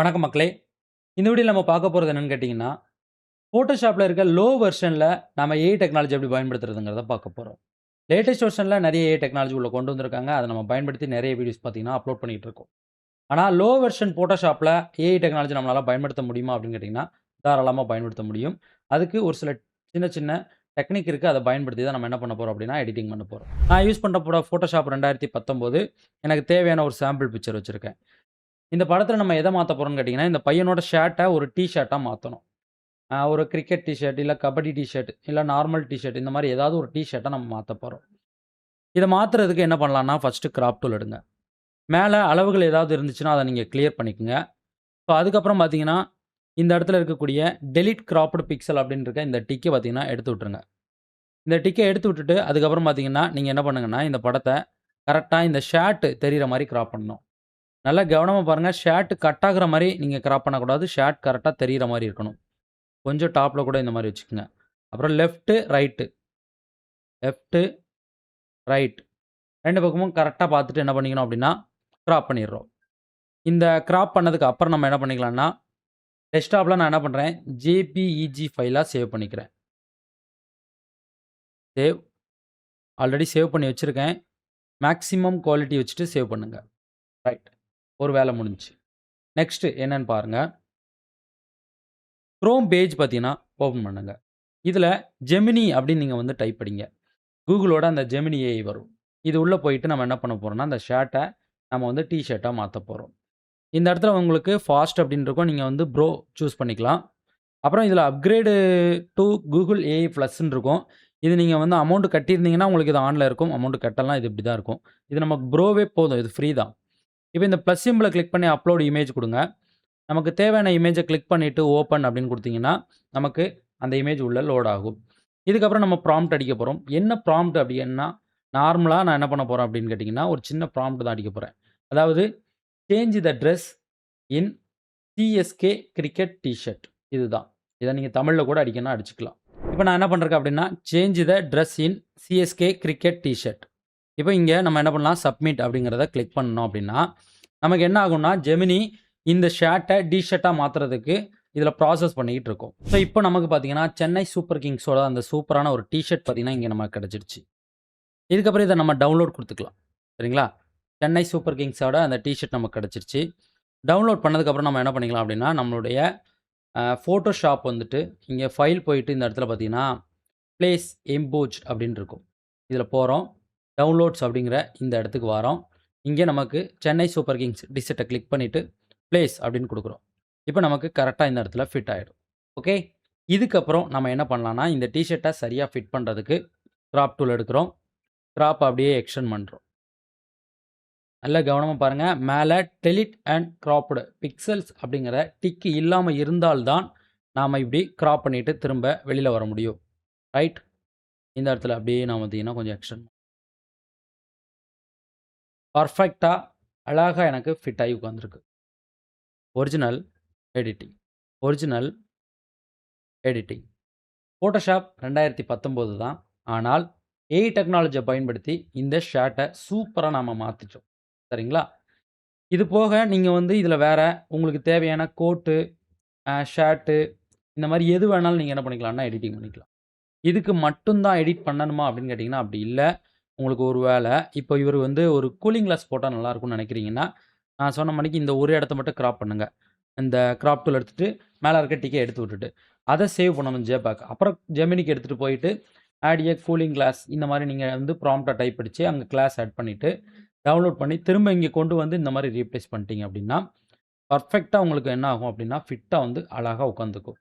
வணக்கம் மக்களே! இந்த வீடியோ நம்ம பார்க்க போகிறது என்னன்னு கேட்டிங்கன்னா ஃபோட்டோஷாப்பில் இருக்க லோ வெர்ஷனில் நம்ம ஏஐ டெக்னாலஜி எப்படி பயன்படுத்துறதுங்கிறத பார்க்க போகிறோம் லேட்டஸ்ட் வெர்ஷனில் நிறைய ஏஐ டெக்னாலஜி உள்ள கொண்டு வந்திருக்காங்க. அதை நம்ம பயன்படுத்தி நிறைய வீடியோஸ் பார்த்தீங்கன்னா, அப்லோட் பண்ணிகிட்டு இருக்கோம். ஆனால் லோ வெர்ஷன் ஃபோட்டோஷாப்பில் ஏஐ டெக்னாலஜி நம்மளால் பயன்படுத்த முடியுமா அப்படின்னு கேட்டிங்கன்னா தாராளமாக பயன்படுத்த முடியும். அதுக்கு ஒரு சில சின்ன சின்ன டெக்னிக் இருக்குது அதை பயன்படுத்தி தான் நம்ம என்ன பண்ண போகிறோம் அப்படின்னா, எடிட்டிங் பண்ண போகிறோம் நான் யூஸ் பண்ணுறப்போ ஃபோட்டோஷாப் ரெண்டாயிரத்தி பத்தொம்போது எனக்கு தேவையான ஒரு சாம்பிள் பிக்சர் வச்சுருக்கேன் இந்த படத்தில் நம்ம எதை மாற்ற போகிறோம்னு கேட்டிங்கன்னா இந்த பையனோட ஷர்ட்டை ஒரு டீ ஷர்ட்டாக மாற்றணும் ஒரு கிரிக்கெட் டிஷர்ட் இல்லை kabaddi T-shirt shirt, normal T-shirt இந்த மாதிரி ஏதாவது ஒரு டீ நம்ம மாற்ற போகிறோம் இதை மாற்றுறதுக்கு என்ன பண்ணலாம்னா, ஃபஸ்ட்டு கிராப் டூல் எடுங்க. மேலே அளவுகள் ஏதாவது இருந்துச்சுன்னா, அதை நீங்கள் கிளியர் பண்ணிக்கங்க. ஸோ அதுக்கப்புறம் பார்த்தீங்கன்னா, இந்த இடத்துல இருக்கக்கூடிய டெலிட் கிராப்டு பிக்சல் அப்படின்னு இருக்க இந்த டிக்கை பார்த்தீங்கன்னா, எடுத்து விட்டுருங்க. இந்த டிக்கை எடுத்து விட்டுட்டு, அதுக்கப்புறம் பார்த்தீங்கன்னா, நீங்கள் என்ன பண்ணுங்கன்னா, இந்த படத்தை கரெக்டாக இந்த ஷர்ட் தெரிகிற மாதிரி கிராப் பண்ணணும். நல்லா கவனமாக பாருங்கள் ஷர்ட் கட் ஆகிற மாதிரி நீங்கள் கிராப் பண்ணக்கூடாது. ஷர்ட் கரெக்டாக தெரிகிற மாதிரி இருக்கணும். கொஞ்சம் டாப்பில் கூட இந்த மாதிரி வச்சுக்கோங்க அப்புறம் லெஃப்ட்டு ரைட்டு லெஃப்ட்டு ரைட் ரெண்டு பக்கமும் கரெக்டாக பார்த்துட்டு என்ன பண்ணிக்கணும் அப்படின்னா, க்ராப் பண்ணிடுறோம். இந்த க்ராப் பண்ணதுக்கு அப்புறம் நம்ம என்ன பண்ணிக்கலாம்னா, டெஸ்க்டாப்பில் நான் என்ன பண்ணுறேன் ஜேபிஇஜி ஃபைலாக சேவ் பண்ணிக்கிறேன். சேவ். ஆல்ரெடி சேவ் பண்ணி வச்சுருக்கேன் மேக்ஸிமம் குவாலிட்டி வச்சுட்டு சேவ் பண்ணுங்கள் ரைட். ஒரு வேலை முடிஞ்சுச்சு. நெக்ஸ்ட்டு என்னன்னு பாருங்கள் க்ரோம் பேஜ் பார்த்தீங்கன்னா, ஓப்பன் பண்ணுங்கள் இதில் ஜெமினி அப்படின்னு நீங்கள் வந்து டைப் படிங்க. கூகுளோட அந்த ஜெமினி ஏஐ வரும். இது உள்ளே போயிட்டு நம்ம என்ன பண்ண போகிறோம்னா அந்த ஷர்ட்டை நம்ம வந்து டிஷர்ட்டாக மாற்ற போகிறோம் இந்த இடத்துல உங்களுக்கு ஃபாஸ்ட் அப்படின்னு இருக்கும். நீங்கள் வந்து ப்ரோ சூஸ் பண்ணிக்கலாம். அப்புறம் இதில் அப்கிரேடு டூ கூகுள் ஏஐ ப்ளஸ்ன்னு இருக்கும். இது நீங்கள் வந்து அமௌண்ட் கட்டியிருந்தீங்கன்னா, உங்களுக்கு இது ஆனில் இருக்கும். அமௌண்ட் கட்டலாம் இது இப்படி தான் இருக்கும். இது நமக்கு ப்ரோவே போதும். இது ஃப்ரீ தான். இப்போ இந்த ப்ளஸ் சிம்பிளை கிளிக் பண்ணி அப்லோட் இமேஜ் கொடுங்க நமக்கு தேவையான இமேஜை கிளிக் பண்ணிவிட்டு ஓப்பன் அப்படின்னு கொடுத்தீங்கன்னா நமக்கு அந்த இமேஜ் உள்ளே லோட் ஆகும். இதுக்கப்புறம் நம்ம ப்ராம்ப்ட் அடிக்க போகிறோம் என்ன ப்ராம்ப்ட் அப்படின்னா, நார்மலாக நான் என்ன பண்ண போகிறேன் அப்படின்னு கேட்டிங்கன்னா ஒரு சின்ன ப்ராம்ப்ட் தான் அடிக்க போகிறேன் அதாவது change the dress in CSK cricket T-shirt இதுதான். இதை நீங்கள் தமிழில் கூட அடிக்கணும்னா அடிச்சுக்கலாம். இப்போ நான் என்ன பண்ணுறேன் அப்படின்னா, change the dress in CSK cricket T-shirt இப்போ இங்கே நம்ம என்ன பண்ணலாம், சப்மிட் அப்படிங்கிறத கிளிக் பண்ணோம் அப்படின்னா, நமக்கு என்ன ஆகும்னா, ஜெமினி இந்த ஷர்ட்டை டீ மாற்றுறதுக்கு இதில் ப்ராசஸ் பண்ணிக்கிட்டு இருக்கோம். ஸோ இப்போ நமக்கு பார்த்தீங்கன்னா, சென்னை சூப்பர் கிங்ஸோட அந்த சூப்பரான ஒரு டிஷர்ட் பார்த்தீங்கன்னா, இங்கே நமக்கு கிடச்சிருச்சு. இதுக்கப்புறம் இதை நம்ம டவுன்லோட் கொடுத்துக்கலாம். சரிங்களா? சென்னை சூப்பர் கிங்ஸோட அந்த டிஷர்ட் நமக்கு கிடச்சிருச்சு. டவுன்லோட் பண்ணதுக்கப்புறம் நம்ம என்ன பண்ணிக்கலாம் அப்படின்னா, நம்மளுடைய ஃபோட்டோஷாப் வந்துட்டு இங்கே ஃபைல் போயிட்டு இந்த இடத்துல பார்த்தீங்கன்னா, ப்ளேஸ் எம்போஜ் அப்படின்னு இருக்கும். இதில் போகிறோம். டவுன்லோட்ஸ் அப்படிங்கிற இந்த இடத்துக்கு வாரோம். இங்கே நமக்கு Chennai super kings T click பண்ணிவிட்டு ப்ளேஸ் அப்படின்னு கொடுக்குறோம் இப்போ நமக்கு கரெக்டாக இந்த இடத்துல ஃபிட் ஆகிடும் ஓகே. இதுக்கப்புறம் நம்ம என்ன பண்ணலான்னா இந்த டிஷர்ட்டை சரியாக ஃபிட் பண்ணுறதுக்கு க்ராப் டூல் எடுக்கிறோம். க்ராப் அப்படியே எக்ஸ்டெண்ட் பண்ணுறோம் நல்லா கவனமாக பாருங்கள் மேலே டெலிட் அண்ட் க்ராப்டு பிக்சல்ஸ் அப்படிங்கிற டிக்கு இல்லாமல் இருந்தால் தான், இப்படி க்ராப் பண்ணிவிட்டு திரும்ப வெளியில் வர முடியும். ரைட். இந்த இடத்துல அப்படியே நாம் பார்த்தீங்கன்னா, கொஞ்சம் எக்ஸ்டெண்ட் பர்ஃபெக்டாக அழகா எனக்கு ஃபிட் ஆகி உட்காந்துருக்கு original editing. Original editing. Photoshop ரெண்டாயிரத்தி பத்தொம்போது தான். ஆனால் ஏஐ டெக்னாலஜியை பயன்படுத்தி இந்த ஷர்ட்டை சூப்பராக நாம் மாற்றிச்சோம் சரிங்களா? இது போக நீங்கள் வந்து இதில் வேறு உங்களுக்கு தேவையான கோட்டு, ஷர்ட்டு இந்த மாதிரி எது வேணாலும் நீங்கள் என்ன பண்ணிக்கலாம்னா, எடிட்டிங் பண்ணிக்கலாம். இதுக்கு மட்டும்தான் எடிட் பண்ணணுமா அப்படின்னு கேட்டிங்கன்னா அப்படி இல்லை உங்களுக்கு ஒரு வேலை இப்போ இவர் வந்து ஒரு கூலிங் கிளாஸ் போட்டால் நல்லா இருக்கும்னு நினைக்கிறீங்கன்னா, நான் சொன்ன மணிக்கு இந்த ஒரு இடத்த மட்டும் கிராப் பண்ணுங்கள் இந்த கிராப் டூல் எடுத்துகிட்டு மேலே இருக்க டிக்கே எடுத்து விட்டுட்டு, அதை சேவ் பண்ணணும் ஜேபேக். அப்புறம் ஜெமினிக்கு எடுத்துகிட்டு போயிட்டு, ஆட் எ கூலிங் கிளாஸ் இந்த மாதிரி நீங்கள் வந்து ப்ராம்ப்டாக டைப் அடித்து அங்கே கிளாஸ் ஆட் பண்ணிவிட்டு டவுன்லோட் பண்ணி திரும்ப இங்கே கொண்டு வந்து இந்த மாதிரி ரீப்ளேஸ் பண்ணிட்டீங்க அப்படின்னா, பர்ஃபெக்டாக உங்களுக்கு என்ன ஆகும் அப்படின்னா, ஃபிட்டாக வந்து அழகாக உட்காந்துக்கும்.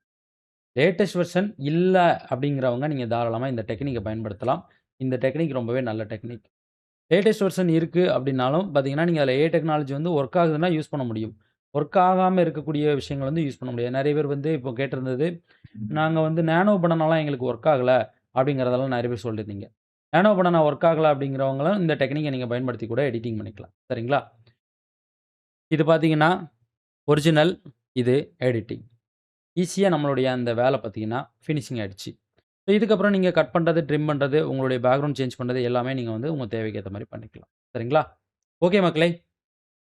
லேட்டஸ்ட் வெர்ஷன் இல்லை அப்படிங்கிறவங்க நீங்கள் தாராளமாக இந்த டெக்னிக்கை பயன்படுத்தலாம். இந்த டெக்னிக் ரொம்பவே நல்ல டெக்னிக். லேட்டஸ்ட் வெர்ஷன் இருக்கு அப்படின்னாலும் பார்த்தீங்கன்னா, நீங்க அதுல ஏஐ டெக்னாலஜி வந்து ஒர்க் ஆகுதுன்னா யூஸ் பண்ண முடியும். ஒர்க் ஆகாம இருக்கக்கூடிய விஷயங்கள் வந்து யூஸ் பண்ண முடியாது. நெறைய பேர் வந்து இப்போ கேட்டிருந்தது, நாங்க வந்து நானோ பனானாலாம் எங்களுக்கு ஒர்க் ஆகல அப்படிங்கிறதெல்லாம் நெறைய பேர் சொல்லியிருந்தீங்க. நானோ பனானா ஒர்க் ஆகல அப்படிங்கிறவங்களும் இந்த டெக்னிக்க நீங்க பயன்படுத்தி கூட எடிட்டிங் பண்ணிக்கலாம். சரிங்களா? இது பார்த்தீங்கன்னா, ஒரிஜினல் இது எடிட்டிங். ஈஸியா நம்மளுடைய அந்த வேல பார்த்தீங்கன்னா, ஃபினிஷிங் ஆயிடுச்சு. ஸோ இதுக்கப்புறம் நீங்கள் கட் பண்ணுறது ட்ரிம் பண்ணுறது உங்களுடைய பேக்ரவுண்ட் சேஞ்ச் பண்ணுறது எல்லாமே நீங்கள் வந்து உங்கள் தேவைக்கு மாதிரி பண்ணிக்கலாம். சரிங்களா? ஓகே மக்களே!